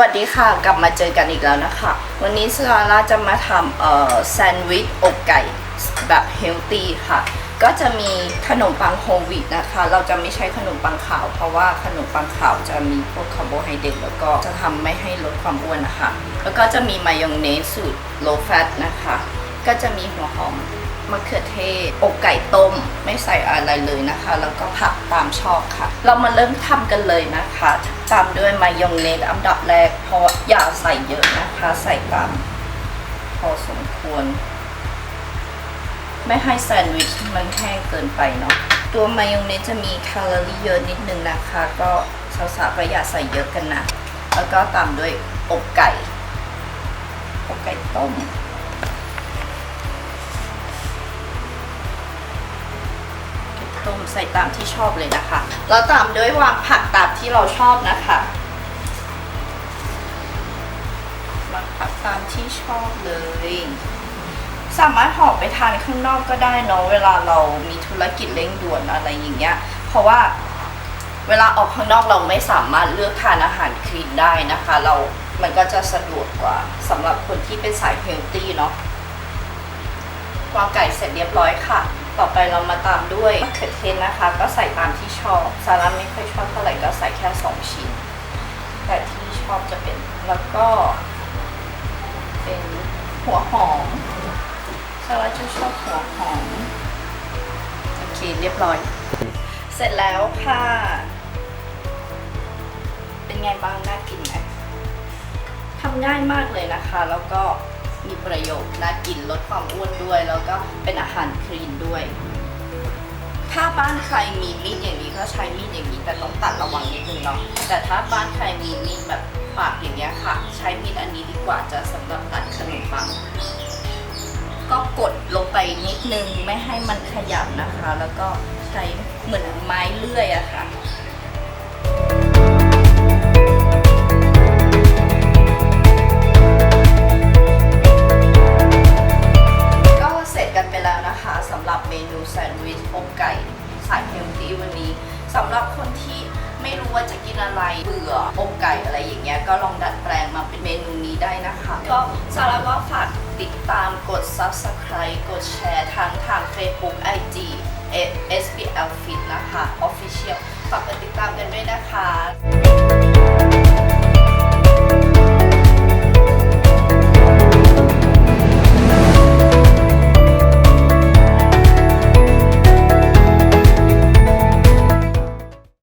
วัสดีค่ะกลับมาเจอกันอีกแล้วนะคะ วันนี้สลาล่าจะมาทำเอ่อแซนด์วิชอกไก่แบบเฮลตี้ค่ะ ก็จะมีขนมปังโฮลวีตนะคะ เราจะไม่ใช้ขนมปังขาว เพราะว่าขนมปังขาวจะมีพวกคาร์โบไฮเดรตแล้วก็จะทำไม่ให้ลดความอ้วนนะคะ แล้วก็จะมีมายองเนสสูตร low fat นะคะ ก็จะมีหัวหอม มะเขือเทศอกไก่ต้ม ไม่ใส่อะไรเลยนะคะ แล้วก็ผักตามชอบค่ะ เรามาเริ่มทำกันเลยนะคะตามด้วยมายองเนสอันดับแรกเพราะอย่าใส่เยอะนะคะ ใส่ตามพอสมควร ไม่ให้แซนด์วิชมันแห้งเกินไปเนาะตัวมายองเนสจะมีแคลอรี่เยอะนิดนึงนะคะ ก็สาวๆก็อย่าใส่เยอะกันนะ แล้วก็ตามด้วยอกไก่อกไก่ต้ม ใส่ตามที่ชอบเลยนะคะ แล้วตามด้วยวางผักตามที่เราชอบนะคะวางผักตามที่ชอบเลย สามารถห่อไปทานข้างนอกก็ได้เนาะเวลาเรามีธุรกิจเร่งด่วนอะไรอย่างเงี้ย เพราะว่าเวลาออกข้างนอกเราไม่สามารถเลือกทานอาหารคลีนได้นะคะ เรา มันก็จะสะดวกกว่าสำหรับคนที่เป็นสายเฮลตี้เนาะวางไก่เสร็จเรียบร้อยค่ะ ต่อไปเรามาตามด้วยมะเขือเทศนะคะ ก็ใส่ตามที่ชอบซาร่าไม่ค่อยชอบเท่าไหร่ก็ใส่แค่สองชิ้น แต่ที่ชอบจะเป็นแล้วก็เป็นหัวหอมซาร่าจะชอบหัวหอมโอเคเรียบร้อย เสร็จแล้วค่ะ เป็นไงบ้างน่ากินไหมทำง่ายมากเลยนะคะ แล้วก็ มีประโยชน์น่ากินลดความอ้วนด้วย แล้วก็เป็นอาหารคลีนด้วย ถ้าบ้านใครมีมีดอย่างนี้ก็ใช้มีดอย่างนี้ แต่ต้องตัดระวังนิดนึงเนาะแต่ถ้าบ้านใครมีมีดแบบปากอย่างเงี้ยค่ะ ใช้มีดอันนี้ดีกว่าจะสำหรับตัดขนมปังก็กดลงไปนิดนึงไม่ให้มันขยับนะคะ แล้วก็ใช้เหมือนไม้เลื่อยอะค่ะ อกไก่สายเฮลตี้วันนี้สำหรับคนที่ไม่รู้ว่าจะกินอะไรเบื่ออกไก่อะไรอย่างเงี้ยก็ลองดัดแปลงมาเป็นเมนูนี้ได้นะคะก็สาระก็ฝากติดตามกด subscribe กดแชร์ทั้งทาง Facebook IG SBL Fit นะคะ Official ฝากกดติดตามกันด้วยนะคะ